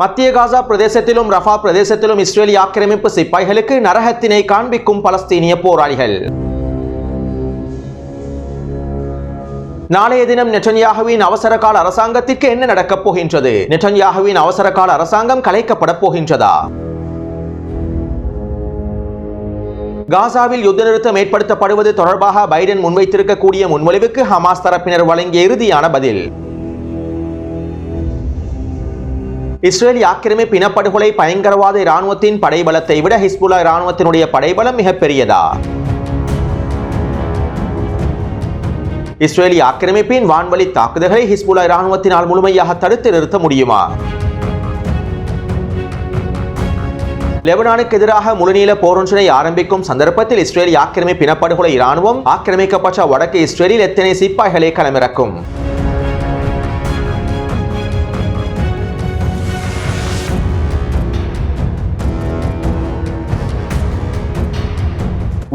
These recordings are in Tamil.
மத்திய காசா பிரதேசத்திலும் ரஃபா பிரதேசத்திலும் இஸ்ரேலிய ஆக்கிரமிப்பு சிப்பாய்களுக்கு நரகத்தினை காண்பிக்கும் பலஸ்தீனிய போராளிகள். நாளைய தினம் நெட்டன்யாகுவின் அவசர கால அரசாங்கத்திற்கு என்ன நடக்கப் போகின்றது? நெட்டன்யாகுவின் அவசர கால அரசாங்கம் கலைக்கப்பட போகின்றதா? காசாவில் யுத்த நிறுத்தம் ஏற்படுத்தப்படுவது தொடர்பாக பைடன் முன்வைத்திருக்கக்கூடிய முன்மொழிவுக்கு ஹமாஸ் தரப்பினர் வழங்கிய இறுதியான பதில். இஸ்ரேல் ஆக்கிரமிப்பு இனப்படுகொலை பயங்கரவாத இராணுவத்தின் படைபலத்தை விட ஹிஸ்புல்லா இராணுவத்தினுடைய படைபலம் மிகப்பெரியதா இஸ்ரேலிய ஆக்கிரமிப்பின் வான்வழி தாக்குதல்களை ஹிஸ்புல்லா இராணுவத்தினால் முழுமையாக தடுத்து நிறுத்த முடியுமா? லெபனானுக்கு எதிராக முழுநீள போரொன்றினை ஆரம்பிக்கும் சந்தர்ப்பத்தில் இஸ்ரேலி ஆக்கிரமிப்பு இனப்படுகொலை இராணுவம் ஆக்கிரமிக்கப்பட்ட வடக்கு இஸ்ரேலில் எத்தனை சிப்பாய்களை களமிறக்கும்?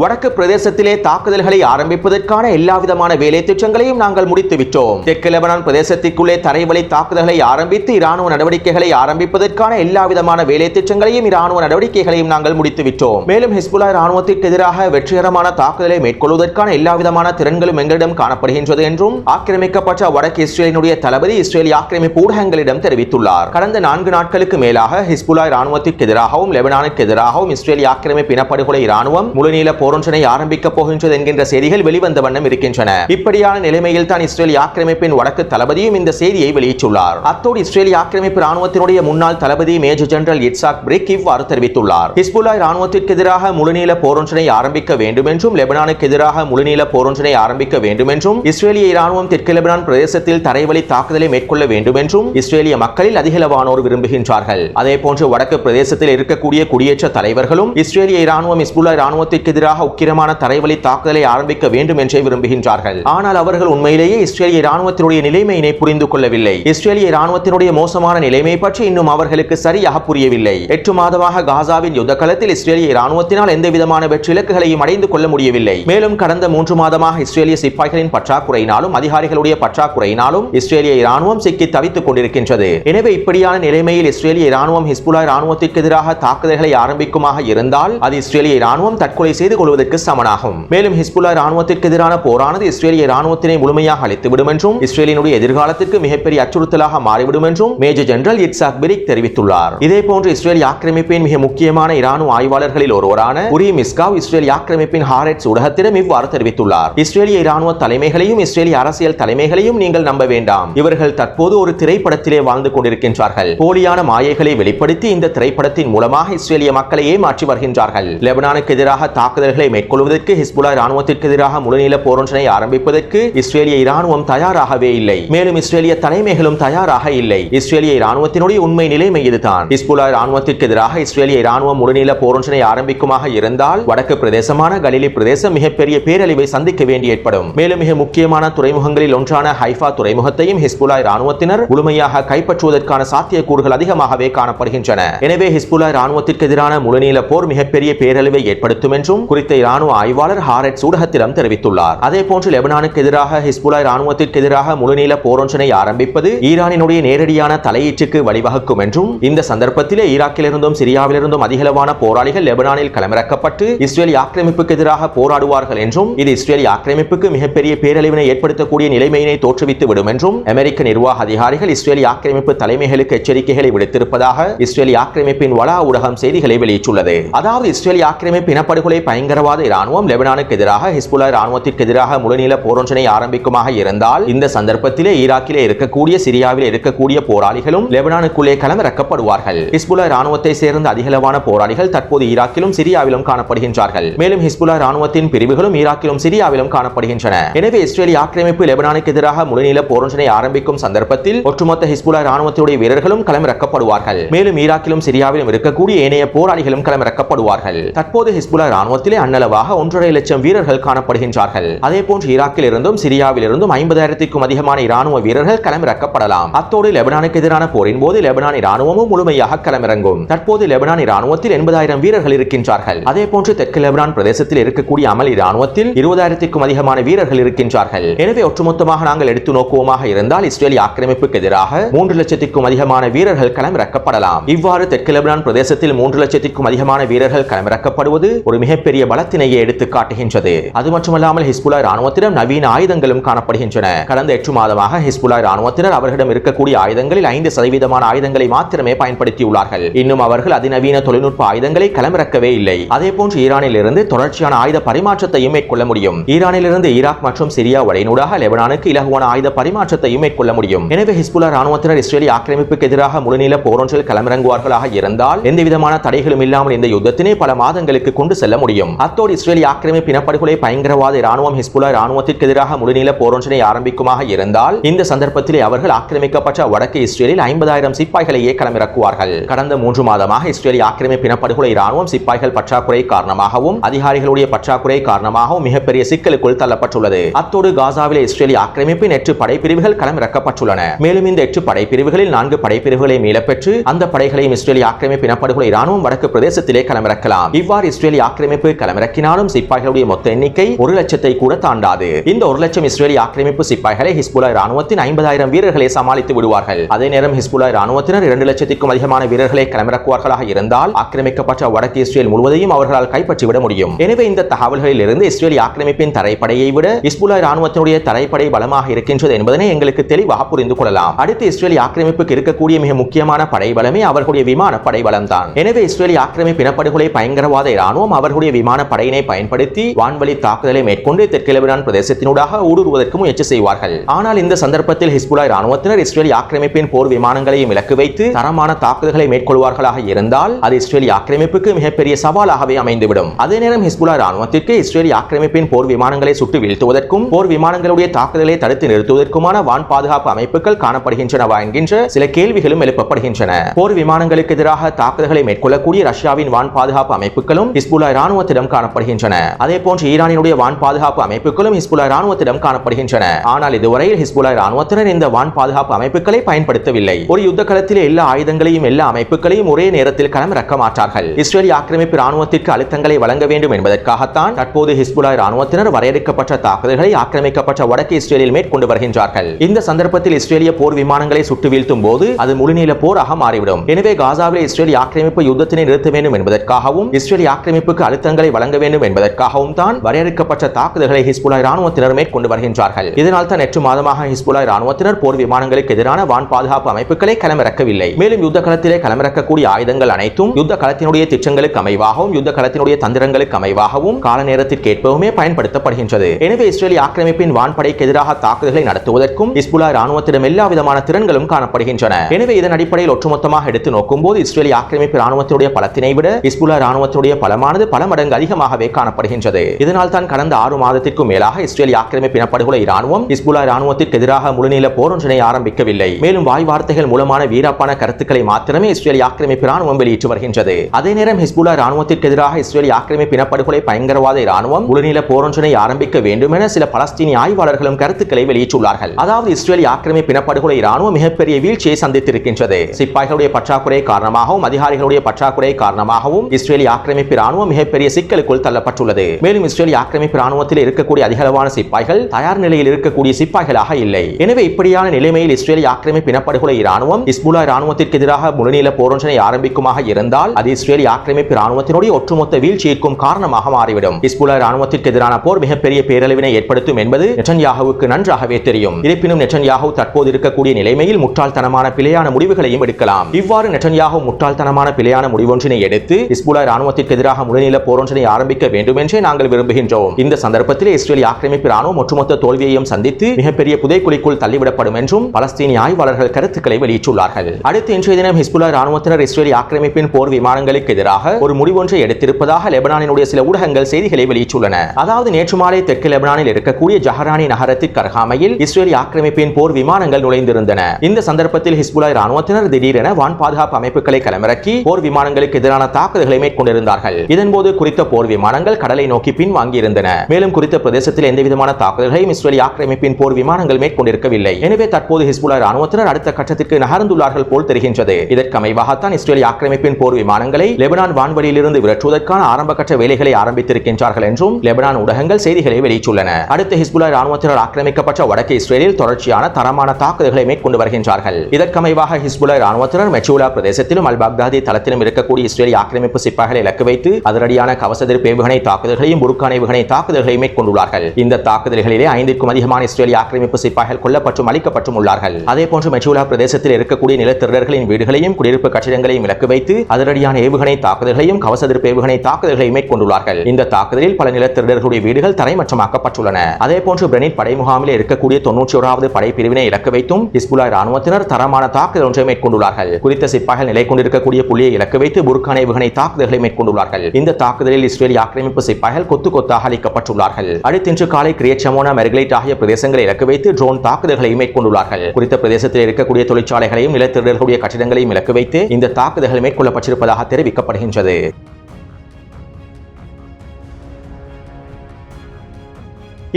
வடக்கு பிரதேசத்திலே தாக்குதல்களை ஆரம்பிப்பதற்கான எல்லா விதமான வேலை திட்டங்களையும் நாங்கள் முடித்து விட்டோம். தெற்கு லெபனான் பிரதேசத்திற்குள்ளே தரைவழி தாக்குதல்களை ஆரம்பித்து இராணுவ நடவடிக்கைகளை ஆரம்பிப்பதற்கான எல்லா விதமான வேலை திட்டங்களையும் இராணுவ நடவடிக்கைகளையும் நாங்கள் முடித்து விட்டோம். மேலும் ஹிஸ்புல்லா இராணுவத்திற்கு எதிராக வெற்றிகரமான தாக்குதலை மேற்கொள்வதற்கான எல்லா விதமான திறன்களும் எங்களிடம் காணப்படுகின்றது என்றும் ஆக்கிரமிக்கப்பட்ட வடக்கு இஸ்ரேலினுடைய தளபதி இஸ்ரேலிய ஆக்கிரமிப்பு ஊடகங்களிடம் தெரிவித்துள்ளார். கடந்த நான்கு நாட்களுக்கு மேலாக ஹிஸ்புல்லா இராணுவத்திற்கு எதிராகவும் லெபனானுக்கு எதிராகவும் இஸ்ரேலிய ஆக்கிரமிப்பு இனப்படுகொலை இராணுவம் முழுநீள போரொன்றினை ஆரம்பிக்கப் போகின்றது என்கின்ற செய்திகள் வெளிவந்த வண்ணம் இருக்கின்றன. இப்படியான நிலைமையில் தான் இஸ்ரேலிய ஆக்கிரமிப்பின் வடக்கு தளபதியும் இந்த செய்தியை வெளியிட்டுள்ளார். அத்தோடு இஸ்ரேலிய ஆக்கிரமிப்பு ராணுவத்தினுடைய முன்னாள் தளபதி மேஜர் ஜெனரல் இட்சாக் பிரிக் இவ்வாறு தெரிவித்துள்ளார். ஹிஸ்புல்லா ராணுவத்திற்கு எதிராக முழுநீள போரொன்றினை ஆரம்பிக்க வேண்டும் என்றும் லெபனானுக்கு எதிராக முழுநீள போரொன்றினை ஆரம்பிக்க வேண்டும் என்றும் இஸ்ரேலிய ராணுவம் தெற்கு லெபனான் பிரதேசத்தில் தரைவழி தாக்குதலை மேற்கொள்ள வேண்டும் என்றும் இஸ்ரேலிய மக்களில் அதிகளவானோர் விரும்புகின்றார்கள். அதே போன்று வடக்கு பிரதேசத்தில் இருக்கக்கூடிய குடியேற்ற தலைவர்களும் இஸ்ரேலிய ராணுவம் இஸ்புல்லா ராணுவத்திற்கு எதிராக உக்கிரமான தரைவழி தாக்குதலை ஆரம்பிக்க வேண்டும் என்றே விரும்புகின்றார்கள். ஆனால் அவர்கள் உண்மையிலேயே இஸ்ரேலிய ராணுவத்தினுடைய நிலைமையினை புரிந்து கொள்ளவில்லை. இஸ்ரேலிய ராணுவத்தினுடைய மோசமான நிலைமை பற்றி இன்னும் அவர்களுக்கு சரியாக புரியவில்லை. எட்டு மாதமாக காசாவின் யுத்த களத்தில் இஸ்ரேலிய ராணுவத்தினால் எந்த விதமான வெற்றி இலக்குகளையும் அடைந்து கொள்ள முடியவில்லை. மேலும் கடந்த மூன்று மாதமாக இஸ்ரேலிய சிப்பாய்களின் பற்றாக்குறையினாலும் அதிகாரிகளுடைய பற்றாக்குறையினாலும் இஸ்ரேலிய ராணுவம் சிக்கி தவித்துக் கொண்டிருக்கின்றது. எனவே இப்படியான நிலைமையில் இஸ்ரேலிய ராணுவம் ஹிஸ்புல்லா ராணுவத்திற்கு எதிராக தாக்குதல்களை ஆரம்பிக்குமாக இருந்தால் அது இஸ்ரேலிய ராணுவம் தற்கொலை செய்து கொள்வதற்கு சமனாகும். மேலும் ஹிஸ்புல்லா ராணுவத்திற்கு எதிரான போரானது இஸ்ரேலிய ராணுவத்தினை முழுமையாக அழித்துவிடும் என்றும் இஸ்ரேலினுடைய எதிர்காலத்திற்கு மிகப்பெரிய அச்சுறுத்தலாக மாறிவிடும் என்றும் மேஜர் ஜெனரல் இட்சாக் பிரிக் தெரிவித்துள்ளார். இதேபோன்று இஸ்ரேல் இஸ்ரேலிய ஆக்கிரமிப்பின் மிக முக்கியமான இராணுவ ஆய்வாளர்களில் ஒருவரான உரி மிஸ்காவ் இஸ்ரேல் ஆக்கிரமிப்பின் ஹாரெட்ஸ் ஊடகத்திடம் இவ்வாறு தெரிவித்துள்ளார். இஸ்ரேலிய இராணுவ தலைமைகளையும் இஸ்ரேலிய அரசியல் தலைமைகளையும் நீங்கள் நம்ப வேண்டாம். இவர்கள் தற்போது ஒரு திரைப்படத்திலே வாழ்ந்து கொண்டிருக்கின்றார்கள். போலியான மாயைகளை வெளிப்படுத்தி இந்த திரைப்படத்தின் மூலமாக இஸ்ரேலிய மக்களை ஏமாற்றி வருகின்றார்கள். லெபனானுக்கு எதிராக தாக்குதல் தாக்குதல்களை மேற்கொள்வதற்கு ஹிஸ்புல்லா ராணுவத்திற்கு எதிராக முழுநீள போரொன்றனை ஆரம்பிப்பதற்கு இஸ்ரேலிய இராணுவம் தயாராகவே இல்லை. மேலும் இஸ்ரேலிய தலைமைகளும் தயாராக இல்லை. இஸ்ரேலிய இராணுவத்தினுடைய உண்மை நிலைமை இதுதான். ஹிஸ்புல்லா ராணுவத்திற்கு எதிராக இஸ்ரேலிய இராணுவம் முழுநீள போரொன்றனை ஆரம்பிக்குமாக இருந்தால் வடக்கு பிரதேசமான கலிலி பிரதேசம் மிகப்பெரிய பேரழிவை சந்திக்க வேண்டி ஏற்படும். மேலும் மிக முக்கியமான துறைமுகங்களில் ஒன்றான ஹைஃபா துறைமுகத்தையும் ஹிஸ்புல்லா ராணுவத்தினர் முழுமையாக கைப்பற்றுவதற்கான சாத்தியக்கூறுகள் அதிகமாகவே காணப்படுகின்றன. எனவே ஹிஸ்புல்லா ராணுவத்திற்கு எதிரான முழுநீள போர் மிகப்பெரிய பேரழிவை ஏற்படுத்தும் என்றும் குறித்த இராணுவ ஆய்வாளர் ஹாரெட் ஊடகத்திடம் தெரிவித்துள்ளார். அதே போன்று லெபனானுக்கு எதிராக ஹிஸ்புலா இராணுவத்திற்கு எதிராக முழுநீள போரொன்றினை ஆரம்பிப்பது ஈரானினுடைய நேரடியான தலையீட்டுக்கு வழிவகுக்கும் என்றும் இந்த சந்தர்ப்பத்திலே ஈராக்கிலிருந்தும் சிரியாவிலிருந்தும் அதிகளவான போராளிகள் லெபனானில் களமிறக்கப்பட்டு இஸ்ரேலிய ஆக்கிரமிப்புக்கு எதிராக போராடுவார்கள் என்றும் இது இஸ்ரேலிய ஆக்கிரமிப்புக்கு மிகப்பெரிய பேரழிவினை ஏற்படுத்தக்கூடிய நிலைமையினை தோற்றுவித்து விடும் என்றும் அமெரிக்க நிர்வாக அதிகாரிகள் இஸ்ரேலிய ஆக்கிரமிப்பு தலைமைகளுக்கு எச்சரிக்கைகளை விடுத்திருப்பதாக இஸ்ரேலிய ஆக்கிரமிப்பின் வளா ஊடகம் செய்திகளை வெளியிட்டுள்ளது. அதாவது இஸ்ரேலிய ஆக்கிரமிப்பு இனப்படுகொலை பயங்கர பயங்கரவாத இராணுவம் லெபனானுக்கு எதிராக ஹிஸ்புல்லா இராணுவத்திற்கு எதிராக முழுநீள போரொன்றினை ஆரம்பிக்குமாக இருந்தால் இந்த சந்தர்ப்பத்திலே ஈராக்கிலே இருக்கக்கூடிய சிரியாவில் இருக்கக்கூடிய போராளிகளும் லெபனானுக்குள்ளே களமிறக்கப்படுவார்கள். ஹிஸ்புல்லா இராணுவத்தை சேர்ந்த அதிகளவான போராளிகள் தற்போது ஈராக்கிலும் சிரியாவிலும் காணப்படுகின்றார்கள். மேலும் ஹிஸ்புல்லா இராணுவத்தின் பிரிவுகளும் ஈராக்கிலும் சிரியாவிலும் காணப்படுகின்றன. எனவே இஸ்ரேலிய ஆக்கிரமிப்பு லெபனானுக்கு எதிராக முழுநீள போரொன்றினை ஆரம்பிக்கும் சந்தர்ப்பத்தில் ஒட்டுமொத்த ஹிஸ்புல்லா இராணுவத்துடைய வீரர்களும் களமிறக்கப்படுவார்கள். மேலும் ஈராக்கிலும் சிரியாவிலும் இருக்கக்கூடிய ஏனைய போராளிகளும் களமிறக்கப்படுவார்கள். தற்போது ஹிஸ்புல்லா இராணுவத்திலே அண்ணளவாக ஒன்றரை லட்சம் வீரர்கள் காணப்படுகின்றார்கள். அதே போன்று ஈராக்கில் இருந்தும் சிரியாவில் இருந்தும் ஐம்பதாயிரத்திற்கும் அதிகமான இராணுவ வீரர்கள் களமிறக்கப்படலாம். அத்தோடு லெபனானுக்கு எதிரான போரின் போது லெபனான் இராணுவமும் முழுமையாக களமிறங்கும். தற்போது லெபனான் இராணுவத்தில் எண்பதாயிரம் வீரர்கள் இருக்கின்றார்கள். அதே போன்று தெற்கு லெபனான் பிரதேசத்தில் இருக்கக்கூடிய அமல் இராணுவத்தில் இருபதாயிரத்திற்கும் அதிகமான வீரர்கள் இருக்கின்றார்கள். எனவே ஒட்டுமொத்தமாக நாங்கள் எடுத்து நோக்குவோமாக இருந்தால் இஸ்ரேலிய ஆக்கிரமிப்புக்கு எதிராக மூன்று லட்சத்திற்கும் அதிகமான வீரர்கள் களமிறக்கப்படலாம். இவ்வாறு தெற்கு லெபனான் பிரதேசத்தில் மூன்று லட்சத்திற்கும் அதிகமான வீரர்கள் களமிறக்கப்படுவது ஒரு மிகப்பெரிய பலத்தினையே எடுத்து காட்டுகின்றது. அது மட்டுமல்லாமல் ஹிஸ்புல்லா ராணுவத்திடம் நவீன ஆயுதங்களும் காணப்படுகின்றன. கடந்த எட்டு மாதமாக ஹிஸ்புல்லா ராணுவத்தினர் அவர்களிடம் இருக்கக்கூடிய ஆயுதங்களில் ஐந்து சதவீதமான ஆயுதங்களை மாத்திரமே பயன்படுத்தியுள்ளார்கள். இன்னும் அவர்கள் அதிநவீன தொழில்நுட்ப ஆயுதங்களை களமிறக்கவே இல்லை. அதே போன்று ஈரானில் இருந்து தொடர்ச்சியான ஆயுத பரிமாற்றத்தையும் மேற்கொள்ள முடியும். ஈரானில் இருந்து ஈராக் மற்றும் சிரியா வடையினூடாக லெபனானுக்கு இலகுவான ஆயுத பரிமாற்றத்தையும் மேற்கொள்ள முடியும். எனவே ஹிஸ்புல்லா ராணுவத்தினர் இஸ்ரேலி ஆக்கிரமிப்புக்கு எதிராக முழுநில போரொன்றில் களமிறங்குவார்களாக இருந்தால் எந்தவிதமான தடைகளும் இல்லாமல் இந்த யுத்தத்தினை பல மாதங்களுக்கு கொண்டு செல்ல முடியும். அத்தோடு இஸ்ரேலிய ஆக்கிரமிப்பு இனப்படுகொலை பயங்கரவாத இராணுவம் ஹிஸ்புல்லா இராணுவத்திற்கு எதிராக முழுநீள போரொன்றினை ஆரம்பிக்குமாக இருந்தால் இந்த சந்தர்ப்பத்திலே அவர்கள் ஆக்கிரமிக்கப்பட்ட வடக்கு இஸ்ரேலில் ஐம்பதாயிரம் சிப்பாய்களையே களமிறக்குவார்கள் கடந்த மூன்று மாதமாக இஸ்ரேலிய ஆக்கிரமிப்பு இனப்படுகொலை இராணுவம் சிப்பாய்கள் பற்றாக்குறை காரணமாகவும் அதிகாரிகளுடைய பற்றாக்குறை காரணமாகவும் மிகப்பெரிய சிக்கலுக்குள் தள்ளப்பட்டுள்ளது. அத்தோடு காசாவிலே இஸ்ரேலிய ஆக்கிரமிப்பின் எட்டு படைப்பிரிவுகள் களமிறக்கப்பட்டுள்ளன மேலும் இந்த எட்டு படைப்பிரிவுகளில் நான்கு படைப்பிரிவுகளை மீளப்பெற்று அந்த படைகளையும் இஸ்ரேலிய ஆக்கிரமிப்பு இனப்படுகொலை இராணுவம் வடக்கு பிரதேசத்திலே களமிறக்கலாம் இவ்வாறு இஸ்ரேலிய ஆக்கிரமிப்பு களமிறக்கினாலும் சிப்பாய்களுடைய மொத்த எண்ணிக்கை ஒரு லட்சத்தை கூட தாண்டாது. இந்த ஒரு லட்சம் இஸ்ரேலி ஆக்கிரமிப்பு சிப்பாய்களை ஹிஸ்புலா இராணுவத்தின் ஐம்பதாயிரம் வீரர்களை சமாளித்து விடுவார்கள். அதே நேரம் ஹிஸ்புலா இராணுவத்தினர் இரண்டு லட்சத்திற்கும் அதிகமான வீரர்களை களமிறக்குவார்களாக இருந்தால் ஆக்கிரமிக்கப்பட்ட வடக்கு இஸ்ரேல் முழுவதையும் அவர்களால் கைப்பற்றிவிட முடியும். எனவே இந்த தகவல்களில் இருந்து இஸ்ரேலி ஆக்கிரமிப்பின் தரைப்படையை விட ஹிஸ்புல்லா இராணுவத்தினுடைய தரைப்படை பலமாக இருக்கின்றது என்பதனை எங்களுக்கு தெளிவாக புரிந்து கொள்ளலாம். அடுத்து இஸ்ரேலி ஆக்கிரமிப்புக்கு இருக்கக்கூடிய மிக முக்கியமான படைபலமே அவர்களுடைய விமான படைபலம் தான் எனவே இஸ்ரேலி ஆக்கிரமிப்பு இனப்படுகொலை பயங்கரவாத இராணுவம் அவர்களுடைய விமான விமான படையினை பயன்படுத்தி வான்வழி தாக்குதலை மேற்கொண்டு தெற்கு லெபனான் பிரதேசத்தினூடாக ஊடுருவதற்கு முயற்சி செய்வார்கள். ஆனால் இந்த சந்தர்ப்பத்தில் ஹிஸ்புல்லா ராணுவத்தினர் இஸ்ரேல் ஆக்கிரமிப்பின் போர் விமானங்களையும் இலக்கு வைத்து தரமான தாக்குதல்களை மேற்கொள்வார்களாக இருந்தால் அது இஸ்ரேலி ஆக்கிரமிப்புக்கு மிகப்பெரிய சவாலாகவே அமைந்துவிடும். அதே நேரம் ஹிஸ்புல்லா ராணுவத்திற்கு இஸ்ரேலி ஆக்கிரமிப்பின் போர் விமானங்களை சுட்டு வீழ்த்துவதற்கும் போர் விமானங்களுடைய தாக்குதலை தடுத்து நிறுத்துவதற்குமான வான் பாதுகாப்பு அமைப்புகள் காணப்படுகின்றனவா என்கின்ற சில கேள்விகளும் எழுப்பப்படுகின்றன. போர் விமானங்களுக்கு எதிராக தாக்குதல்களை மேற்கொள்ளக்கூடிய ரஷ்யாவின் வான் பாதுகாப்பு அமைப்புகளும் ஹிஸ்புல்லா ராணுவத்திடம் ஹிஸ்புல்லாவிடம் காணப்படுகின்றன. அதே போன்று ஈரானினுடைய வான் பாதுகாப்பு அமைப்புகளும் ஹிஸ்புல்லா ராணுவத்திடம் காணப்படுகின்றன. ஆனால் இதுவரையில் ஹிஸ்புல்லா ராணுவத்தினர் இந்த வான் பாதுகாப்பு அமைப்புகளை பயன்படுத்தவில்லை. ஒரு யுத்த களத்தில் எல்லா ஆயுதங்களையும் எல்லா அமைப்புகளையும் ஒரே நேரத்தில் களம் இறக்க மாட்டார்கள். இஸ்ரேலி ஆக்கிரமிப்பு ராணுவத்திற்கு அழுத்தங்களை வழங்க வேண்டும் என்பதற்காகத்தான் தற்போது ஹிஸ்புல்லா ராணுவத்தினர் வரையறுக்கப்பட்ட தாக்குதல்களை ஆக்கிரமிக்கப்பட்ட வடக்கு இஸ்ரேலில் மேற்கொண்டு வருகின்றார்கள். இந்த சந்தர்ப்பத்தில் இஸ்ரேலிய போர் விமானங்களை சுட்டு வீழ்த்தும் போது அது முழுநீள போராக மாறிவிடும். எனவே காசாவில் இஸ்ரேலி ஆக்கிரமிப்பு யுத்தத்தினை நிறுத்த வேண்டும் என்பதற்காகவும் இஸ்ரேலி ஆக்கிரமிப்புக்கு அழுத்தங்களை வழங்க வேண்டும் என்பதற்காகவும் தான் வரையறுக்கப்பட்ட தாக்குதல்களை ஹிஸ்புல்லா இராணுவத்தினர் மேற்கொண்டு வருகின்றார்கள். இதனால் தான் நேற்று மாதமாக ஹிஸ்புல்லா இராணுவத்தினர் போர் விமானங்களுக்கு எதிரான வான் பாதுகாப்பு அமைப்புகளை களமிறக்கவில்லை. மேலும் யுத்த களத்திலே களமிறக்கக்கூடிய ஆயுதங்கள் அனைத்தும் யுத்த களத்தினுடைய திட்டங்களுக்கு அமைவாகவும் யுத்த களத்தினுடைய தந்திரங்களுக்கு அமைவாகவும் கால நேரத்திற்கு ஏற்பவுமே பயன்படுத்தப்படுகின்றது. எனவே இஸ்ரேலி ஆக்கிரமிப்பின் வான்படைக்கு எதிராக தாக்குதல்களை நடத்துவதற்கும் ஹிஸ்புல்லா ராணுவத்திடம் எல்லா விதமான திறன்களும் காணப்படுகின்றன. எனவே இதன் அடிப்படையில் ஒட்டுமொத்தமாக எடுத்து நோக்கும் போது இஸ்ரேலி ஆக்கிரமிப்பு இராணுவத்தினுடைய பலத்தினை விட ஹிஸ்புல்லா இராணுவத்தினுடைய பலமானது பல மடங்கு அதிகமாகவே காணப்படுகின்றது. இதனால் தான் கடந்த ஆறு மாதத்திற்கும் மேலாக இஸ்ரேல் ஆக்கிரமிப்பு இனப்படுகொலை ராணுவம் இஸ்புல்லா ராணுவத்திற்கு எதிராக முழுநீள போர் ஒன்றினை ஆரம்பிக்கவில்லை. மேலும் வாய் வார்த்தைகள் மூலமான வீராப்பான கருத்துக்களை மாத்திரமே இஸ்ரேல் ஆக்கிரமிப்பு ராணுவம் வெளியிட்டு வருகின்றது. அதே நேரம் ஹிஸ்புல்லா ராணுவத்திற்கு எதிராக இஸ்ரேல் ஆக்கிரமிப்பு இனப்படுகொலை பயங்கரவாத ராணுவம் முழுநீள போரொன்றினை ஆரம்பிக்க வேண்டும் என சில பலஸ்தீனிய ஆய்வாளர்களும் கருத்துக்களை வெளியிட்டுள்ளார்கள். அதாவது இஸ்ரேல் ஆக்கிரமிப்பு இனப்படுகொலை ராணுவம் மிகப்பெரிய வீழ்ச்சியை சந்தித்திருக்கின்றது. சிப்பாய்களுடைய பற்றாக்குறை காரணமாகவும் அதிகாரிகளுடைய பற்றாக்குறை காரணமாகவும் இஸ்ரேலி ஆக்கிரமிப்பு ராணுவம் மிகப்பெரிய சிக்கல் சிக்கலுக்குள் தள்ளப்பட்டுள்ளது. மேலும் இஸ்ரேலி ஆக்கிரமிப்பு ராணுவத்தில் இருக்கக்கூடிய அதிகளவான சிப்பாய்கள் தயார் நிலையில் இருக்கக்கூடிய சிப்பாய்களாக இல்லை. எனவே இப்படியான நிலைமையில் இஸ்ரேலி ஆக்கிரமிப்பு இனப்படுகொலை ராணுவம் இஸ்புல்லா ராணுவத்திற்கு எதிராக முழுநீள போரொன்றனை ஆரம்பிக்குமாக இருந்தால் அது இஸ்ரேலி ஆக்கிரமிப்பு ராணுவத்தினுடைய ஒட்டுமொத்த வீழ்ச்சிக்கும் காரணமாக மாறிவிடும். இஸ்புல்லா ராணுவத்திற்கு எதிரான போர் மிகப்பெரிய பேரழிவினை ஏற்படுத்தும் என்பது நெட்டன்யாகுவுக்கு நன்றாகவே தெரியும். இருப்பினும் நெட்டன்யாகு தற்போது இருக்கக்கூடிய நிலைமையில் முட்டாள்தனமான பிழையான முடிவுகளையும் எடுக்கலாம். இவ்வாறு நெட்டன்யாகு முட்டாள்தனமான பிழையான முடிவொன்றினை எடுத்து இஸ்புல்லா ராணுவத்திற்கு எதிராக முழுநீள போரொன்றனை ஆரம்பிக்க வேண்டும் என்றே நாங்கள் விரும்புகின்றோம். இந்த சந்தர்ப்பத்தில் இஸ்ரேலி ஆக்கிரமிப்பு ராணுவம் ஒட்டுமொத்த தோல்வியையும் சந்தித்து மிகப்பெரிய புதைக்குழிக்குள் தள்ளிவிடப்படும் என்றும் பலஸ்தீனிய ஆய்வாளர்கள் கருத்துக்களை வெளியிட்டுள்ளார்கள். அடுத்து இன்றைய தினம் ஹிஸ்புல்லா ராணுவத்தினர் இஸ்ரேலி ஆக்கிரமிப்பின் போர் விமானங்களுக்கு எதிராக ஒரு முடிவொன்றை எடுத்திருப்பதாக லெபனானினுடைய சில ஊடகங்கள் செய்திகளை வெளியிட்டுள்ளன. அதாவது நேற்று மாலை தெற்கு லெபனானில் இருக்கக்கூடிய ஜஹரானி நகரத்திற்கு அருகாமையில் இஸ்ரேலி ஆக்கிரமிப்பின் போர் விமானங்கள் நுழைந்திருந்தன. இந்த சந்தர்ப்பத்தில் ஹிஸ்புல்லா ராணுவத்தினர் திடீரென வான் பாதுகாப்பு அமைப்புகளை களமிறக்கி போர் விமானங்களுக்கு எதிரான தாக்குதல்களை மேற்கொண்டிருந்தார்கள். இதன்போது குறித்த போர் விமானங்கள் கடலை நோக்கி பின்வாங்கியிருந்தன. மேலும் குறித்த பிரதேசத்தில் எந்தவிதமான தாக்குதல்களையும் இஸ்ரேலி ஆக்கிரமிப்பின் போர் விமானங்கள் மேற்கொண்டிருக்கவில்லை. எனவே தற்போது ஹிஸ்புல்லா ராணுவத்தினர் அடுத்த கட்டத்திற்கு நகர்ந்துள்ளார்கள் போல் தெரிகின்றது. இதற்கு அமைவாகத்தான் இஸ்ரேலி ஆக்கிரமிப்பின் போர் விமானங்களை லெபனான் வான்வழியிலிருந்து விரட்டுவதற்கான ஆரம்ப கட்ட வேலைகளை ஆரம்பித்திருக்கின்றார்கள் என்றும் லெபனான் ஊடகங்கள் செய்திகளை வெளியிட்டுள்ளன. அடுத்து ஹிஸ்புல்லா ராணுவத்தினர் ஆக்கிரமிக்கப்பட்ட வடக்கு இஸ்ரேலில் தொடர்ச்சியான தரமான தாக்குதல்களை மேற்கொண்டு வருகின்றார்கள். இதற்கமைவாக ஹிஸ்புல்லா ராணுவத்தினர் மெச்சூலா பிரதேசத்திலும் அல் பாக்தாதி தளத்திலும் இருக்கக்கூடிய இஸ்ரேலி ஆக்கிரமிப்பு சிப்பாய்களை இலக்கு வைத்து அதிரடியான கவச கவசதிர் ஏவுகணை தாக்குதல்களையும் புருக்கான ஏவுகணை தாக்குதல்களையும் மேற்கொண்டுள்ளார்கள். இந்த தாக்குதல்களிலே ஐந்திற்கும் அதிகமான இஸ்ரேலிய ஆக்கிரமிப்பு சிப்பாய்கள் கொல்லப்பட்டும் அளிக்கப்பட்டும் உள்ளார்கள். அதே போன்று மெச்சூலா பிரதேசத்தில் இருக்கக்கூடிய நிலத்திரர்களின் வீடுகளையும் குடியிருப்பு கட்டிடங்களையும் இலக்கு வைத்து அதிரடியான ஏவுகணை தாக்குதல்களையும் கவச எதிர்ப்பு ஏவுகணை தாக்குதல்களையும் மேற்கொண்டுள்ளார்கள். இந்த தாக்குதலில் பல நிலத்திரர்களுடைய வீடுகள் தரைமற்றமாக்கப்பட்டுள்ளன. அதே போன்று பிரனிட் படை முகாமில் இருக்கக்கூடிய தொன்னூற்றி ஓராவது படைப்பிரிவினை இலக்கு வைத்தும் ஹிஸ்புல்லா ராணுவத்தினர் தரமான தாக்குதல் ஒன்றை மேற்கொண்டுள்ளார்கள். குறித்த சிப்பாய்கள் நிலை கொண்டிருக்கக்கூடிய புள்ளியை இலக்கு வைத்து புர்கான ஏவுகணை தாக்குதல்களை மேற்கொண்டுள்ளார்கள். இந்த தாக்குதலில் இஸ்ரேலிய ஆக்கிரமிப்பு சிப்பாய்கள் கொத்து கொத்தாக அளிக்கப்பட்டுள்ளார்கள் அடுத்தின்று காலை கிரியேச்சமோனா மெர்கலைட் ஆகிய பிரதேசங்களை இலக்கு வைத்து ட்ரோன் தாக்குதல்களை மேற்கொண்டுள்ளார்கள். குறித்த பிரதேசத்தில் இருக்கக்கூடிய தொழிற்சாலைகளையும் நிலத்திரர்களுடைய கட்டிடங்களையும் இலக்கு வைத்து இந்த தாக்குதல்கள் மேற்கொள்ளப்பட்டிருப்பதாக தெரிவிக்கப்படுகின்றது.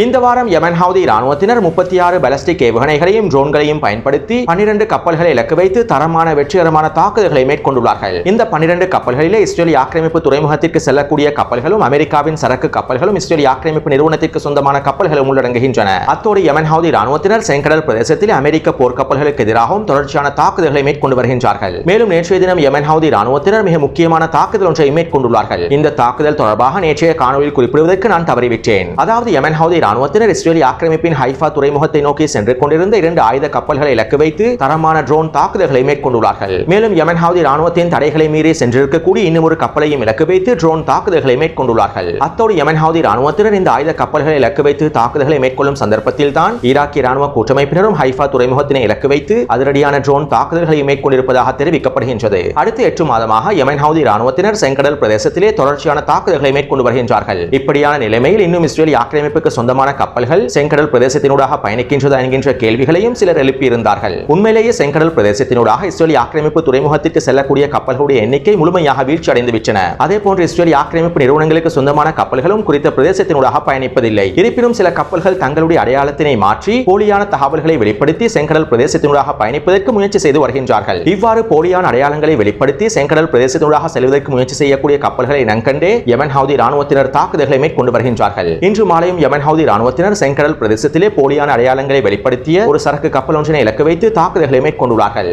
இந்த வாரம் யமன் ஹவுதி ராணுவத்தினர் முப்பத்தி ஆறு பலஸ்டிக் ஏவுகணைகளையும் ட்ரோன்களையும் பயன்படுத்தி பன்னிரண்டு கப்பல்களை இலக்கு வைத்து தரமான வெற்றிகரமான தாக்குதல்களை மேற்கொண்டுள்ளார்கள். இந்த பன்னிரண்டு கப்பல்களிலே இஸ்ரேலிய ஆக்கிரமிப்பு துறைமுகத்திற்கு செல்லக்கூடிய கப்பல்களும் அமெரிக்காவின் சரக்கு கப்பல்களும் இஸ்ரேலி ஆக்கிரமிப்பு நிறுவனத்திற்கு சொந்தமான கப்பல்களும் உள்ளடங்குகின்றன. அத்தோடு யமன் ஹவுதி ராணுவத்தினர் செங்கடல் பிரதேசத்தில் அமெரிக்க போர்க்கப்பல்களுக்கு எதிராகவும் தொடர்ச்சியான தாக்குதல்களை மேற்கொண்டு வருகின்றார்கள். மேலும் நேற்றைய தினம் யமன் ஹவுதி ராணுவத்தினர் மிக முக்கியமான தாக்குதல் ஒன்றை மேற்கொண்டுள்ளார்கள். இந்த தாக்குதல் தொடர்பாக நேற்றைய காணொலியில் குறிப்பிடுவதற்கு நான் தவறிவிட்டேன். அதாவது யமன் ஹவுதி ராணுவத்தினர் இஸ்ரேலி ஆக்கிரமிப்பின் ஹைஃபா துறைமுகத்தை நோக்கி சென்று கொண்டிருந்த இரண்டு ஆயுத கப்பல்களை இலக்கு வைத்து தரமான ட்ரோன் தாக்குதல்களை மேற்கொண்டுள்ளார்கள். மேலும் யமன் ஹவுதி ராணுவத்தின் தடைகளை மீறி சென்றிருக்கக்கூடிய இன்னும் ஒரு கப்பலையும் இலக்கு வைத்து ட்ரோன் தாக்குதல்களை மேற்கொண்டுள்ளார்கள். அத்தோடு யமன் ஹவுதி ராணுவத்தினர் இந்த ஆயுத கப்பல்களை இலக்கு வைத்து தாக்குதல்களை மேற்கொள்ளும் சந்தர்ப்பத்தில் தான் ஈராக்கிய ராணுவ கூட்டமைப்பினரும் ஹைஃபா துறைமுகத்தினை இலக்கு வைத்து அதிரடியான ட்ரோன் தாக்குதல்களை மேற்கொண்டிருப்பதாக தெரிவிக்கப்படுகின்றது. அடுத்த எட்டு மாதமாக யமன் ஹவுதி ராணுவத்தினர் செங்கடல் பிரதேசத்திலே தொடர்ச்சியான தாக்குதல்களை மேற்கொண்டு வருகின்றார்கள். இப்படியான நிலைமையில் இன்னும் இஸ்ரேலி ஆக்கிரமிப்புக்கு சொந்தம் சொந்தமான கப்பல்கள் செங்கடல் பிரதேசத்தினூடாக பயணிக்கின்றதா என்கின்ற கேள்விகளையும் சிலர் எழுப்பியிருந்தார்கள். உண்மையிலேயே செங்கடல் பிரதேசத்தினூடாக இஸ்ரேலி ஆக்கிரமிப்பு துறைமுகத்திற்கு செல்லக்கூடிய கப்பல்களுடைய எண்ணிக்கை முழுமையாக வீழ்ச்சி அடைந்துவிட்டன. அதே போன்று இஸ்ரேலி ஆக்கிரமிப்பு நிறுவனங்களுக்கு சொந்தமான கப்பல்களும் குறித்த பிரதேசத்தினூடாக பயணிப்பதில்லை. இருப்பினும் சில கப்பல்கள் தங்களுடைய அடையாளத்தினை மாற்றி போலியான தகவல்களை வெளிப்படுத்தி செங்கடல் பிரதேசத்தினூடாக பயணிப்பதற்கு முயற்சி செய்து வருகின்றார்கள். இவ்வாறு போலியான அடையாளங்களை வெளிப்படுத்தி செங்கடல் பிரதேசத்தினூடாக செல்வதற்கு முயற்சி செய்யக்கூடிய கப்பல்களை இனங்கண்டே யமன் ஹவுதி ராணுவத்தினர் தாக்குதல்களை மேற்கொண்டு வருகின்றார்கள். இன்று மாலையும் யமன் ஹவுதி ராணுவத்தினர் செங்கடல் பிரதேசத்திலே போலியான அடையாளங்களை வெளிப்படுத்திய ஒரு சரக்கு கப்பல் ஒன்றினை இலக்கு வைத்து தாக்குதல்களை மேற்கொண்டுள்ளார்கள்.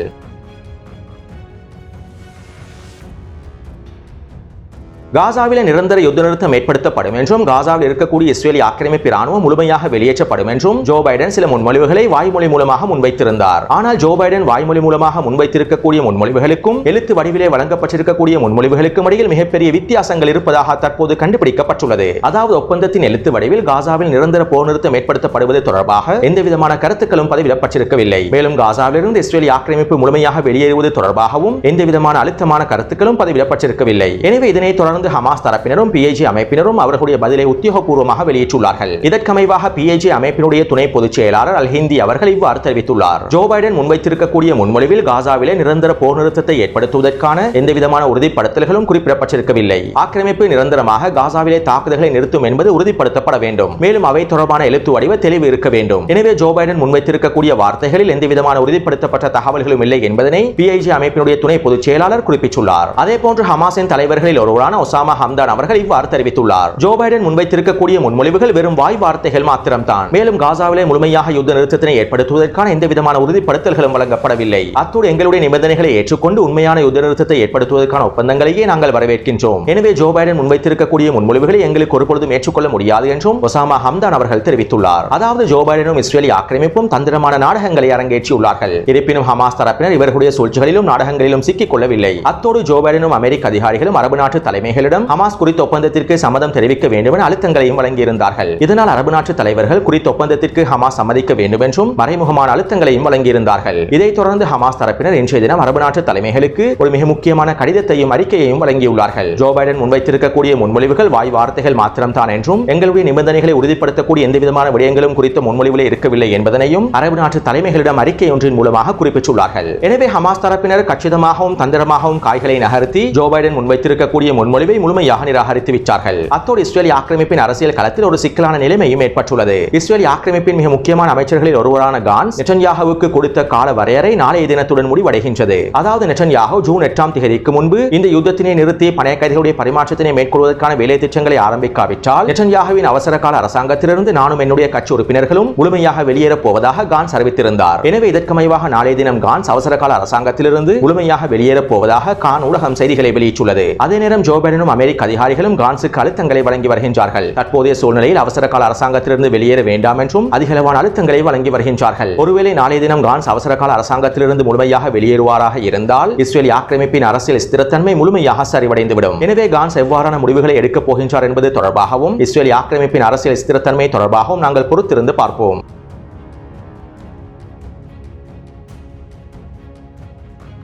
காசாவில் நிரந்தர யுத்த நிறுத்தம் ஏற்படுத்தப்படும் என்றும் காசாவில் இருக்கக்கூடிய இஸ்ரேலி ஆக்கிரமிப்பு ராணுவம் முழுமையாக வெளியேற்றப்படும் என்றும் ஜோ பைடன் சில முன்மொழிவுகளை வாய்மொழி மூலமாக முன்வைத்திருந்தார். ஆனால் ஜோ பைடன் வாய்மொழி மூலமாக முன்வைத்திருக்கக்கூடிய முன்மொழிவுகளுக்கும் எழுத்து வடிவிலே வழங்கப்பட்டிருக்கக்கூடிய முன்மொழிவுகளுக்கும் இடையில் மிகப்பெரிய வித்தியாசங்கள் இருப்பதாக தற்போது கண்டுபிடிக்கப்பட்டுள்ளது. அதாவது ஒப்பந்தத்தின் எழுத்து வடிவில் காசாவில் நிரந்தர போர் நிறுத்தம் ஏற்படுத்தப்படுவது தொடர்பாக எந்த விதமான கருத்துக்களும் பதிவிடப்பட்டிருக்கவில்லை. மேலும் காசாவிலிருந்து இஸ்ரேலி ஆக்கிரமிப்பு முழுமையாக வெளியேறுவது தொடர்பாகவும் எந்தவிதமான அழுத்தமான கருத்துக்களும் பதிவிடப்பட்டிருக்கவில்லை. எனவே இதனை தொடர்ந்து தொடர்ந்து ஹமாஸ் தரப்பினரும் பிஐஜி அமைப்பினரும் அவர்களுடைய பதிலை உத்தியோகபூர்வமாக வெளியிட்டுள்ளார்கள். இதற்கமைவாக பிஐஜி அமைப்பினுடைய துணை பொதுச் செயலாளர் அல் ஹிந்தி அவர்கள் இவ்வாறு தெரிவித்துள்ளார். ஜோ பைடன் முன்வைத்திருக்கக்கூடிய முன்மொழிவில் காசாவிலே நிரந்தர போர் நிறுத்தத்தை ஏற்படுத்துவதற்கான எந்தவிதமான உறுதிப்படுத்தல்களும் குறிப்பிடப்பட்டிருக்கவில்லை. ஆக்கிரமிப்பு நிரந்தரமாக காசாவிலே தாக்குதல்களை நிறுத்தும் என்பது உறுதிப்படுத்தப்பட வேண்டும். மேலும் அவை தொடர்பான எழுத்து வடிவ தெளிவு இருக்க வேண்டும். எனவே ஜோ பைடன் முன்வைத்திருக்கக்கூடிய வார்த்தைகளில் எந்தவிதமான உறுதிப்படுத்தப்பட்ட தகவல்களும் இல்லை என்பதனை பிஐஜி அமைப்பினுடைய துணை பொதுச் செயலாளர் குறிப்பிட்டுள்ளார். அதே போன்று ஹமாஸின் தலைவர்களில் ஒருவரான ஒசாமா ஹம்தான் அவர்கள் இவ்வாறு தெரிவித்துள்ளார். ஜோ பைடன் முன்வைத்திருக்கக்கூடிய முன்மொழிவுகள் வெறும் வாய் வார்த்தைகள் மாத்திரம்தான். மேலும் காசாவிலே முழுமையாக யுத்த நிறுத்தத்தினை ஏற்படுத்துவதற்கான எந்த விதமான உறுதிப்படுத்தல்களும் வழங்கப்படவில்லை. அத்தோடு எங்களுடைய நிபந்தனைகளை ஏற்றுக்கொண்டு உண்மையான யுத்த நிறுத்தத்தை ஏற்படுத்துவதற்கான ஒப்பந்தங்களையே நாங்கள் வரவேற்கின்றோம். எனவே ஜோ பைடன் முன்வைத்திருக்கக்கூடிய முன்மொழிவுகளை எங்களுக்கு ஒருபொழுதும் ஏற்றுக்கொள்ள முடியாது என்றும் ஒசாமா ஹம்தான் அவர்கள் தெரிவித்துள்ளார். அதாவது ஜோ பைடனும் இஸ்ரேலி ஆக்கிரமிப்பும் தந்திரமான நாடகங்களை அரங்கேற்றியுள்ளார்கள். இருப்பினும் ஹமாஸ் தரப்பினர் இவர்களுடைய சூழ்ச்சிகளிலும் நாடகங்களிலும் சிக்கிக் கொள்ளவில்லை. அத்தோடு ஜோ பைடனும் அமெரிக்க அதிகாரிகளும் அரபு நாட்டு தலைமைகள் தலைவர்களிடம் ஹமாஸ் குறித்த ஒப்பந்தத்திற்கு சம்மதம் தெரிவிக்க வேண்டும் என அழுத்தங்களையும் வழங்கியிருந்தார்கள். இதனால் அரபு நாட்டு தலைவர்கள் குறித்த ஒப்பந்தத்திற்கு ஹமாஸ் சம்மதிக்க வேண்டும் என்றும் மறைமுகமான அழுத்தங்களையும் வழங்கியிருந்தார்கள். இதைத் தொடர்ந்து ஹமாஸ் தரப்பினர் இன்றைய தினம் அரபு நாட்டு தலைமைகளுக்கு ஒரு மிக முக்கியமான கடிதத்தையும் அறிக்கையையும் வழங்கியுள்ளார்கள். ஜோ பைடன் முன்வைத்திருக்கக்கூடிய முன்மொழிவுகள் வாய் வார்த்தைகள் மாத்திரம்தான் என்றும் எங்களுடைய நிபந்தனைகளை உறுதிப்படுத்தக்கூடிய எந்த விதமான விடயங்களும் குறித்த முன்மொழிவிலே இருக்கவில்லை என்பதனையும் அரபு நாட்டு தலைமைகளிடம் அறிக்கை ஒன்றின் மூலமாக குறிப்பிட்டுள்ளார்கள். எனவே ஹமாஸ் தரப்பினர் கச்சிதமாகவும் தந்திரமாகவும் காய்களை நகர்த்தி ஜோ பைடன் முன்வைத்திருக்கக்கூடிய முன்மொழிவு நிகழ்வை முழுமையாக நிராகரித்து விட்டார்கள். அத்தோடு இஸ்ரேலிய ஆக்கிரமிப்பின் அரசியல் களத்தில் ஒரு சிக்கலான நிலைமையும் ஏற்பட்டுள்ளது. இஸ்ரேலிய ஆக்கிரமிப்பின் மிக முக்கியமான அமைச்சர்களில் ஒருவரான கான்ஸ் நெட்டன்யாகுவுக்கு கொடுத்த கால வரையறை நாளைய தினத்துடன் முடிவடைகின்றது. அதாவது நெட்டன்யாகு ஜூன் எட்டாம் தேதிக்கு முன்பு இந்த யுத்தத்தினை நிறுத்தி பணைய கைதிகளுடைய பரிமாற்றத்தினை மேற்கொள்வதற்கான வேலை திட்டங்களை ஆரம்பிக்காவிட்டால் நெட்டன்யாகுவின் அவசர கால அரசாங்கத்திலிருந்து நானும் என்னுடைய கட்சி உறுப்பினர்களும் முழுமையாக வெளியேறப் போவதாக கான்ஸ் அறிவித்திருந்தார். எனவே இதற்கமைவாக நாளைய தினம் கான்ஸ் அவசர கால அரசாங்கத்திலிருந்து முழுமையாக வெளியேறப் போவதாக கான் ஊடகம் செய்திகளை வெளியிட்டுள்ளது. அதே நேரம் ஜோ பிரிட்டனும் அமெரிக்க அதிகாரிகளும் கான்ஸுக்கு அழுத்தங்களை வழங்கி வருகின்றார்கள். தற்போதைய சூழ்நிலையில் அவசர கால அரசாங்கத்திலிருந்து வெளியேற வேண்டாம் என்றும் அதிகளவான அழுத்தங்களை வழங்கி வருகின்றார்கள். ஒருவேளை நாளைய தினம் கான்ஸ் அவசர கால அரசாங்கத்திலிருந்து முழுமையாக வெளியேறுவாராக இருந்தால் இஸ்ரேல் ஆக்கிரமிப்பின் அரசியல் ஸ்திரத்தன்மை முழுமையாக சரிவடைந்துவிடும். எனவே கான்ஸ் எவ்வாறான முடிவுகளை எடுக்கப் போகின்றார் என்பது தொடர்பாகவும் இஸ்ரேல் ஆக்கிரமிப்பின் அரசியல் ஸ்திரத்தன்மை தொடர்பாகவும் நாங்கள் பொறுத்திருந்து பார்ப்போம்.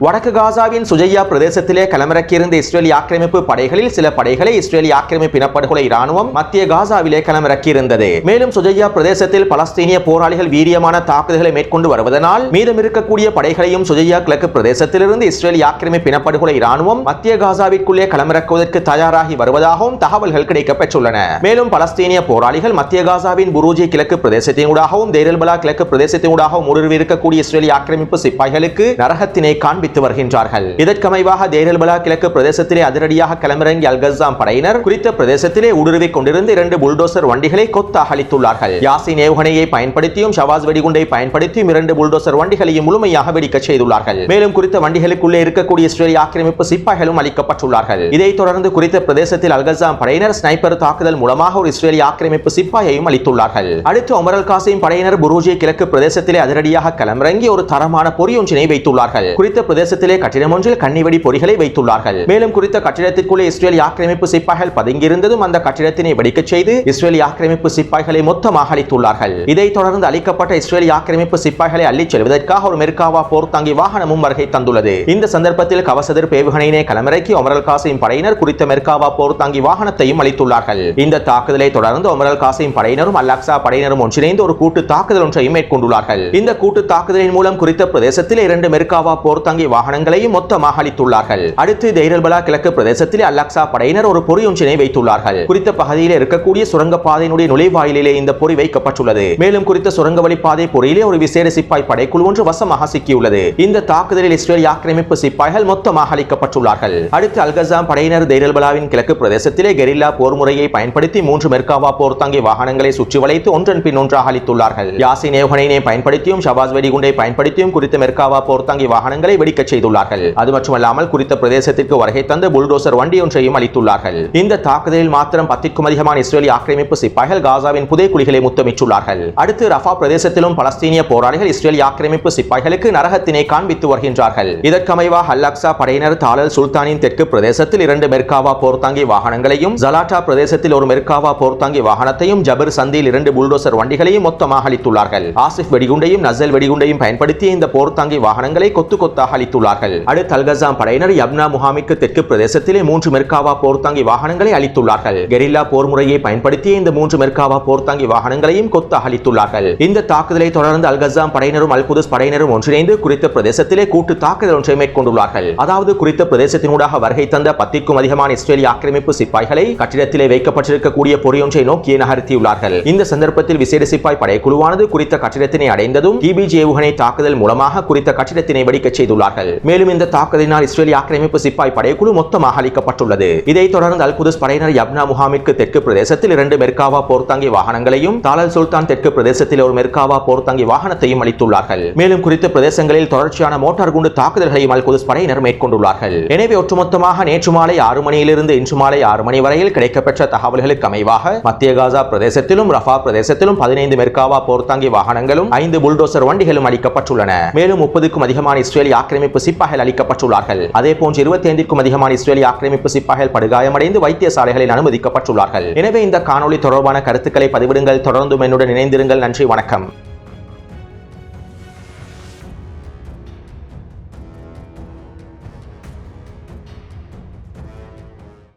வடக்கு காசாவின் சுஜையா பிரதேசத்திலே களமிறக்கியிருந்த இஸ்ரேலிய ஆக்கிரமிப்பு படைகளில் சில படைகளை இஸ்ரேலிய ஆக்கிரமிப்பு இனப்படுகொலை இராணுவம் மத்திய காசாவிலே களமிறக்கியிருந்தது. மேலும் சுஜையா பிரதேசத்தில் பலஸ்தீனிய போராளிகள் வீரியமான தாக்குதல்களை மேற்கொண்டு வருவதனால் மீதம் இருக்கக்கூடிய படைகளையும் சுஜையா கிழக்கு பிரதேசத்திலிருந்து இஸ்ரேலிய ஆக்கிரமிப்பு இனப்படுகொலை இராணுவம் மத்திய காசாவிற்குள்ளே களமிறக்குவதற்கு தயாராகி வருவதாகவும் தகவல்கள் கிடைக்கப்பெற்றுள்ளன மேலும் பலஸ்தீனிய போராளிகள் மத்திய காசாவின் புரூஜி கிழக்கு பிரதேசத்தினூடாகவும் தேரல்பலா கிழக்கு பிரதேசத்தினூடாகவும் ஊடுருவி இருக்கக்கூடிய இஸ்ரேலிய ஆக்கிரமிப்பு சிப்பாய்களுக்கு நரகத்தினை காண்பி தெரிவித்து வருகின்றார்கள். இதற்கமைவாக தேரல்பலா கிழக்கு பிரதேசத்திலே அதிரடியாக களமிறங்கி அல்கசாம் படையினர் குறித்த பிரதேசத்திலே ஊடுருவிக் கொண்டிருந்த இரண்டு புல்டோசர் வண்டிகளை கொத்தாக அளித்துள்ளார்கள். யாசின் ஏவுகணையை பயன்படுத்தியும் ஷவாஸ் வெடிகுண்டை பயன்படுத்தியும் இரண்டு புல்டோசர் வண்டிகளையும் முழுமையாக வெடிக்கச் செய்துள்ளார்கள். மேலும் குறித்த வண்டிகளுக்குள்ளே இருக்கக்கூடிய இஸ்ரேலிய ஆக்கிரமிப்பு சிப்பாய்களும் அளிக்கப்பட்டுள்ளார்கள். இதைத் தொடர்ந்து குறித்த பிரதேசத்தில் அல்கசாம் படையினர் ஸ்னைப்பர் தாக்குதல் மூலமாக ஒரு இஸ்ரேலிய ஆக்கிரமிப்பு சிப்பாயையும் அளித்துள்ளார்கள். அடுத்து ஒமரல் காசிம் படையினர் புரூஜி கிழக்கு பிரதேசத்திலே அதிரடியாக களமிறங்கி ஒரு தரமான பொறியொன்றினை வைத்துள்ளார்கள். குறித்த பிரதேசத்திலே கட்டிடம் ஒன்றில் கண்ணிவெடி பொறிகளை வைத்துள்ளார்கள். மேலும் குறித்த கட்டிடத்திற்குள்ளே இஸ்ரேல் ஆக்கிரமிப்பு சிப்பாய்கள் பதுங்கியிருந்ததும் அந்த கட்டிடத்தினை வெடிக்கச் செய்து இஸ்ரேல் ஆக்கிரமிப்பு சிப்பாய்களை மொத்தமாக அளித்துள்ளார்கள் இதைத் தொடர்ந்து அளிக்கப்பட்ட இஸ்ரேல் ஆக்கிரமிப்பு சிப்பாய்களை அள்ளிச் செல்வதற்காக ஒரு மெர்காவா போர் தாங்கி வாகனமும் வருகை தந்துள்ளது. இந்த சந்தர்ப்பத்தில் கவசதிர் பேவுகணையினை களமிறக்கி ஒமரல் காசிம் படையினர் குறித்த மெர்காவா போர் தாங்கி வாகனத்தையும் அளித்துள்ளார்கள். இந்த தாக்குதலை தொடர்ந்து ஒமரல் காசிம் படையினரும் அல்லாக்சா படையினரும் ஒன்றிணைந்து ஒரு கூட்டு தாக்குதல் ஒன்றையும் மேற்கொண்டுள்ளார்கள். இந்த கூட்டு தாக்குதலின் மூலம் குறித்த பிரதேசத்தில் இரண்டு மெர்காவா போர் தாங்கி வாகனங்களையும் மொத்தமாக அளித்துள்ளார்கள். அடுத்து தைரல்பலா கிழக்கு பிரதேசத்தில் அல்லாக்சா படையினர் ஒரு பொறியொன்றினை வைத்துள்ளார்கள். குறித்த பகுதியில் இருக்கக்கூடிய சுரங்கப்பாதையினுடைய நுழைவாயிலே இந்த பொறி வைக்கப்பட்டுள்ளது. மேலும் குறித்த சுரங்க வழிப்பாதை பொறியிலே ஒரு விசேட சிப்பாய் படைக்குழு ஒன்று வசமாக சிக்கியுள்ளது. இந்த தாக்குதலில் இஸ்ரேல் ஆக்கிரமிப்பு சிப்பாய்கள் மொத்தமாக அளிக்கப்பட்டுள்ளார்கள். அடுத்து அல்கசாம் படையினர் தைரல்பலாவின் கிழக்கு பிரதேசத்திலே கெரில்லா போர் முறையை பயன்படுத்தி மூன்று மெர்காவா போர் தாங்கி வாகனங்களை சுற்றி வளைத்து ஒன்றன் பின் ஒன்றாக அளித்துள்ளார்கள். யாசின் ஏவுகணையினை பயன்படுத்தியும் ஷபாஸ் வெடிகுண்டை பயன்படுத்தியும் குறித்த மெர்காவா போர் தாங்கி வாகனங்களை வெடிக்க வெடிக்கச் செய்துள்ளார்கள். அது மட்டுமல்லாமல் குறித்த பிரதேசத்திற்கு வருகை தந்த புல்டோசர் வண்டி ஒன்றையும் அளித்துள்ளார்கள். இந்த தாக்குதலில் மாத்திரம் பத்திற்கும் அதிகமான இஸ்ரேலிய ஆக்கிரமிப்பு சிப்பாய்கள் காசாவின் புதைக்குழிகளை முத்தமிட்டுள்ளார்கள். அடுத்து ரஃபா பிரதேசத்திலும் பலஸ்தீனிய போராளிகள் இஸ்ரேலிய ஆக்கிரமிப்பு சிப்பாய்களுக்கு நரகத்தினை காண்பித்து வருகின்றார்கள். இதற்கமைவா அல்லாக்சா படையினர் தாளல் சுல்தானின் தெற்கு பிரதேசத்தில் இரண்டு மெர்காவா போர்த்தாங்கி வாகனங்களையும் ஜலாட்டா பிரதேசத்தில் ஒரு மெர்காவா போர்த்தாங்கி வாகனத்தையும் ஜபர் சந்தியில் இரண்டு புல்டோசர் வண்டிகளையும் மொத்தமாக அளித்துள்ளார்கள். ஆசிப் வெடிகுண்டையும் நசல் வெடிகுண்டையும் பயன்படுத்தி இந்த போர்த்தாங்கி வாகனங்களை கொத்து கொத்தாக அளித்துள்ளார்கள் அடுத்து அல்கசாம் படையினர் யப்னா முகாமிற்கு தெற்கு பிரதேசத்திலே மூன்று மெர்காவா போர்த்தாங்கி வாகனங்களை அளித்துள்ளார்கள் கெரில்லா போர் முறையை பயன்படுத்திய இந்த மூன்று மெர்காவா போர்த்தாங்கி வாகனங்களையும் கொத்தாக அளித்துள்ளார்கள் இந்த தாக்குதலை தொடர்ந்து அல்கசாம் படையினரும் அல்குதுஸ் படையினரும் ஒன்றிணைந்து குறித்த பிரதேசத்திலே கூட்டு தாக்குதல் ஒன்றை மேற்கொண்டுள்ளார்கள். அதாவது குறித்த பிரதேசத்தினூடாக வருகை தந்த பத்திற்கும் அதிகமான இஸ்ரேலிய ஆக்கிரமிப்பு சிப்பாய்களை கட்டிடத்திலே வைக்கப்பட்டிருக்கக்கூடிய பொறியொன்றை நோக்கி நகர்த்தியுள்ளார்கள். இந்த சந்தர்ப்பத்தில் விசேட சிப்பாய் படைக்குழுவானது குறித்த கட்டிடத்தினை அடைந்ததும் டிபிஜி ஏவுகணை தாக்குதல் மூலமாக குறித்த கட்டிடத்தினை வெடிக்கச் செய்துள்ளார்கள் மேலும் இந்த தாக்குதலினால் இஸ்ரேலிய ஆக்கிரமிப்பு சிப்பாய் படைக்குழு மொத்தமாக அளிக்கப்பட்டுள்ளது இதைத் தொடர்ந்து அல்குதுஸ் படையினர் யப்னா முகாமிற்கு தெற்கு பிரதேசத்தில் இரண்டு மெர்காவா போர்த்தாங்கி வாகனங்களையும் தாலல் சுல்தான் தெற்கு பிரதேசத்தில் ஒரு மெர்காவா போர்த்தாங்கி வாகனத்தையும் அளித்துள்ளார்கள். மேலும் குறித்த பிரதேசங்களில் தொடர்ச்சியான மோட்டார் குண்டு தாக்குதல்களையும் அல்குதுஸ் படையினர் மேற்கொண்டுள்ளார்கள். எனவே ஒட்டுமொத்தமாக நேற்று மாலை ஆறு மணியிலிருந்து இன்று மாலை ஆறு மணி வரையில் கிடைக்கப்பெற்ற தகவல்களுக்கு அமைவாக மத்திய காசா பிரதேசத்திலும் ரஃபா பிரதேசத்திலும் பதினைந்து மெர்காவா போர்த்தாங்கி வாகனங்களும் ஐந்து புல்டோசர் வண்டிகளும் அளிக்கப்பட்டுள்ளன. மேலும் முப்பதுக்கும் அதிகமான இஸ்ரேலிய ஆக்கிரமிப்பு சிப்பாய்கள் அளிக்கப்பட்டுள்ளார்கள் அதே போன்று இருபத்தி ஐந்திற்கும் அதிகமான இஸ்ரேலிய ஆக்கிரமிப்பு சிப்பாய்கள் படுகாயமடைந்து வைத்தியசாலைகளில் அனுமதிக்கப்பட்டுள்ளார்கள். எனவே இந்த காணொளி தொடர்பான கருத்துக்களை பதிவிடுங்கள். தொடர்ந்தும் என்னுடன் இணைந்திருங்கள். நன்றி வணக்கம்.